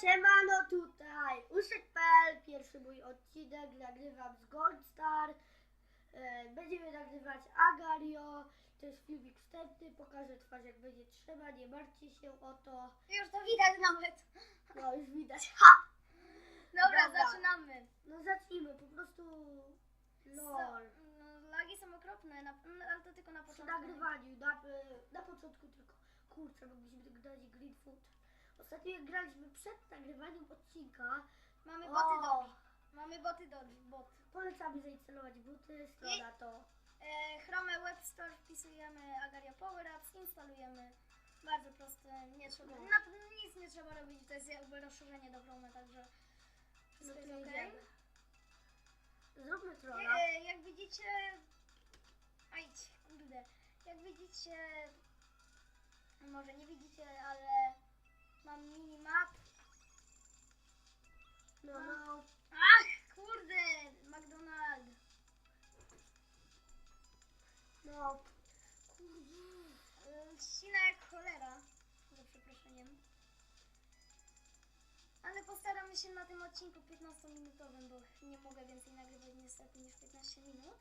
Siemano tutaj, Uszek.pl, pierwszy mój odcinek, nagrywam z Goldstar. E, Będziemy nagrywać Agario, to jest filmik wstępny, pokażę twarz jak będzie trzeba, nie martwcie się o to. Już to widać nawet. No już widać, ha! Dobra, Dobra. zaczynamy. No zacznijmy, po prostu lol. So, no, lagi są okropne, na, no, ale to tylko na Przy początku. nagrywaniu, na, na początku tylko, kurczę, mogliśmy grać Greenfoot. Ostatnio jak graliśmy przed nagrywaniem odcinka, Mamy O! boty do. Mamy boty do. Bot. polecamy zainstalować buty, strona to. E, Chrome Web Store wpisujemy Agario Power Apps, instalujemy. Bardzo proste, nie trzeba, No. na, nic nie trzeba robić, to jest jakby rozszerzenie do Chrome, także No wszystko to jest jedziemy. Zróbmy trolla. E, jak widzicie, ajdź, kurde, jak widzicie, może nie widzicie, ale postaramy się na tym odcinku 15-minutowym, bo nie mogę więcej nagrywać niestety niż 15 minut.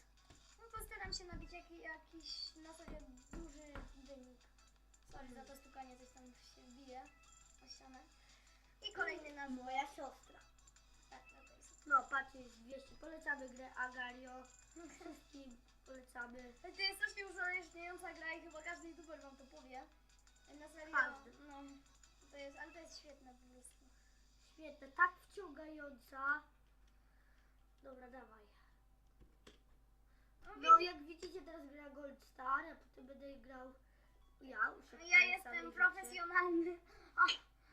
No postaram się nabić jaki, jakiś na sobie duży wynik. Sorry za to stukanie, coś tam się bije o ścianę. I kolejny nasz Moja siostra. Tak, no to jest. No, patrzcie, jest 200. Polecamy grę Agario. Wszystkim polecamy. To jest strasznie uzależniająca gra i chyba każdy youtuber wam to powie. Na serio, Każdy. no, to jest, ale to jest świetne. Świetne, tak wciągająca. Dobra, dawaj. No, No, jak widzicie, teraz gra Gold Star, a potem będę grał ja. Uszek ja jestem profesjonalny.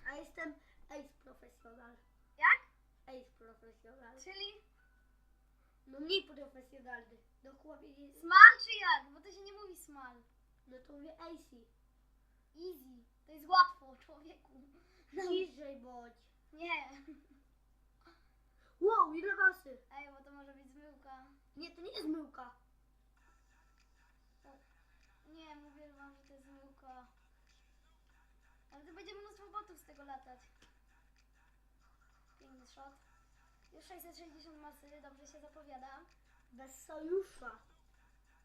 A jestem Ace Professional. Jak? Ace Professional. Czyli No mniej profesjonalny. Dokładnie nie jest. smal czy jak? Bo to się nie mówi smal. No to mówię Ace. Easy. To jest łatwo, człowieku. Ciszej bądź. Nie. Wow, ile masy. Ej, bo to może być zmyłka. Nie, to nie jest myłka. Nie, mówię wam, że to jest zmyłka. Ale to będzie mnóstwo botów z tego latać. Piękny shot. Już 660 masy, dobrze się zapowiada. Bez sojusza.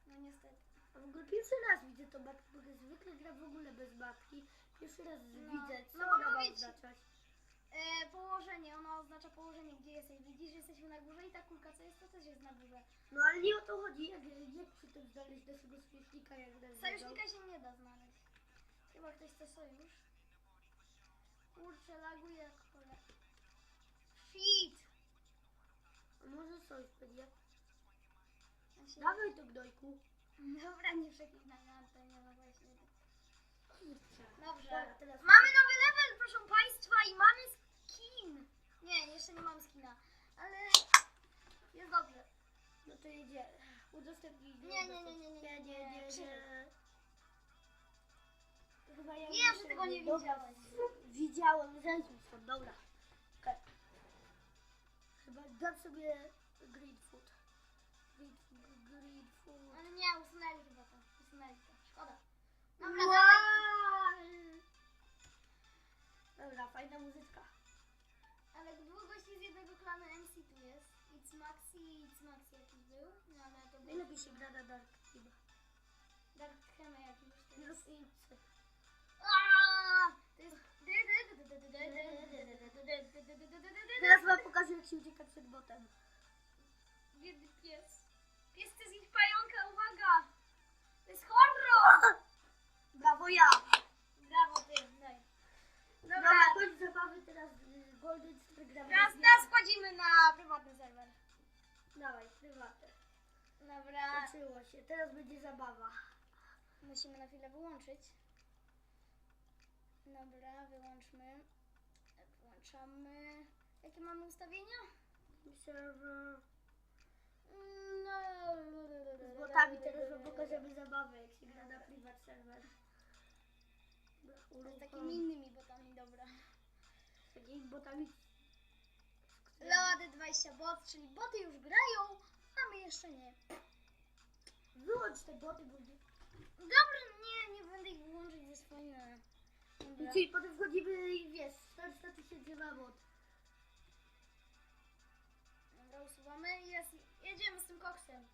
No niestety. A w ogóle pierwszy raz widzę tą mapkę, bo zwykle gra w ogóle bez mapki. Pierwszy raz No. widzę, co No, ona ma oznaczać. E, położenie, ono oznacza położenie, gdzie jesteś. Widzisz, że jesteśmy na górze i ta kulka, co jest, to też jest na górze. No ale nie o to chodzi, jak, jak przy tym znaleźć naszego sojusznika, jak nas Sojusznika się nie da znaleźć. Chyba ktoś chce sojusz. Kurczę, laguje jak cholera. Shit! A może sojusz będzie? Ja się- Dawaj to gnojku. Dobra, nie przeklinaj na antenie, no właśnie. Kurczę. Dobrze. Dobra, teraz Nie, jeszcze nie mam skina, ale jest dobrze. No to jedzie. Udostępnij. Nie, nie, nie, nie, nie. Ja nie, nie, nie. Chyba ja Nie, że tego nie widziałem. Widziałem, zejdźmy stąd, dobra. Okay. Chyba dam sobie green food. Green. Ale nie, usunęli chyba to. Usunęli to. Szkoda. Dobra, wow. dawaj. Klanu MC tu jest. It's Maxi, It's Maxi jakiś był. No ale to był Najlepiej się gra na Dark Team. Dark Heme jakiś. to jest. incy. Aaa! To jest... Teraz wam pokażę jak się ucieka przed botem. Biedny pies. Pies chce zjeść pająka, uwaga! To jest horror! Brawo ja! Golden Star gramy. teraz, z teraz wchodzimy na prywatny serwer. Dawaj, prywatę. Dobra. Zaczęło się, teraz będzie zabawa. Musimy na chwilę wyłączyć. Dobra, wyłączmy. Włączamy. Jakie mamy ustawienia? Serwer. No. Z botami teraz wam pokażemy zabawę, jak się gra na prywat serwer. Z takimi innymi botami, dobra z takimi botami. Leady no, 20 bot, czyli boty już grają, a my jeszcze nie. Wyłącz te boty, bo... Dobra, nie, nie będę ich wyłączyć ze swojej... Dobra. Czyli potem wchodzimy i wiesz, 400 tysięcy ma bot. Dobra, usuwamy i jest, jedziemy z tym koksem.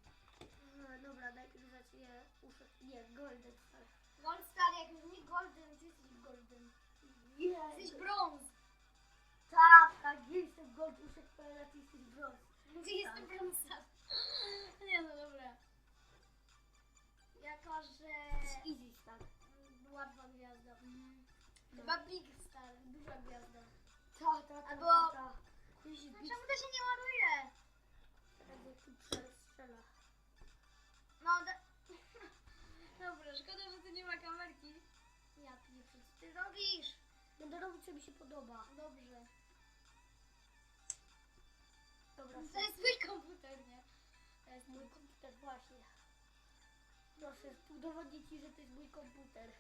E, Dobra, najpierw zacznie uszedł. Nie, Golden Star. Gold Star, jak nie golden, ty jesteś golden. Jesteś Jesteś bro tak, tak, nie jestem Gold uszek, ty jesteś brąz. Ty jestem brąz Star. Nie no dobra. Jako, że Easy Star. łatwa gwiazda. Mhm. Chyba Big Star, duża gwiazda. Ta, ta, ta, Albo- ta. Easy No Beat. czemu to się nie ładuje? Teraz jak tu przestrzela. No, da... Dobra, szkoda, że tu nie ma kamerki. Ja pieprzę, co ty robisz? Będę robić, co mi się podoba. Dobrze. Dobra, To jest twój komputer, nie? To jest mój mój komputer, właśnie. Proszę, udowodnić ci, że to jest mój komputer.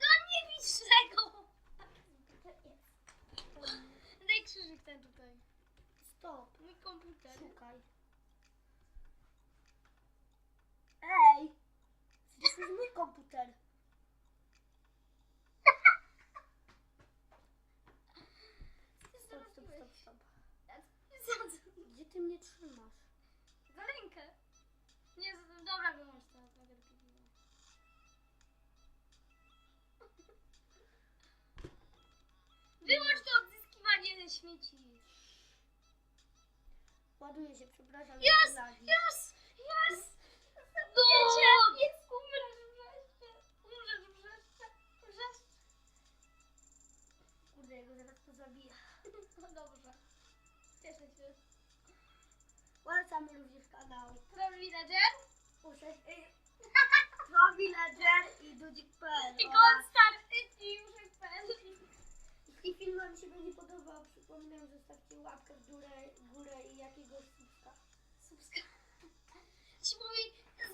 No nie widzisz tego! Daj krzyżyk ten tutaj. Stop, Mój komputer. szukaj. Ej! To jest mój komputer. Śmieci. Ładuje się, przepraszam. Lagi. Jest! Jest! Zabijecie! Jest! Umrzesz wreszcie! Umrzesz wreszcie! Wreszcie! Kurde, jego zaraz to zabija. No dobrze. Cieszę się. Polecamy również kanał. Prawie Villager Robi Ledger i Dudzik.pl i oraz- Gold Star i Juszek.pl Jeśli film Wam się będzie podobał, przypominam, zostawcie łapkę w górę, górę i jakiegoś subska. Ci mówi,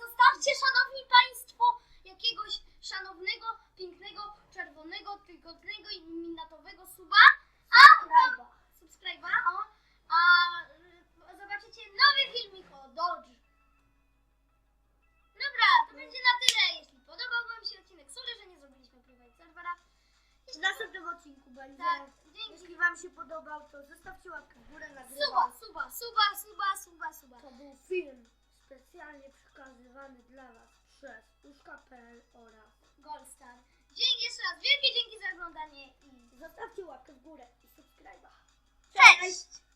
zostawcie szanowni państwo jakiegoś szanownego, pięknego, czerwonego, tygodnego i minatowego suba, a Subskryba. subskryba, odcinku będzie. Tak, dzięki. Jeśli Wam się podobał, to zostawcie łapkę w górę na Suba, suba, suba, suba, suba, suba. To był film specjalnie przekazywany dla Was przez Uszka.pl oraz Gold Star. Dzięki jeszcze raz, wielkie dzięki za oglądanie i zostawcie łapkę w górę i subskryba. cześć!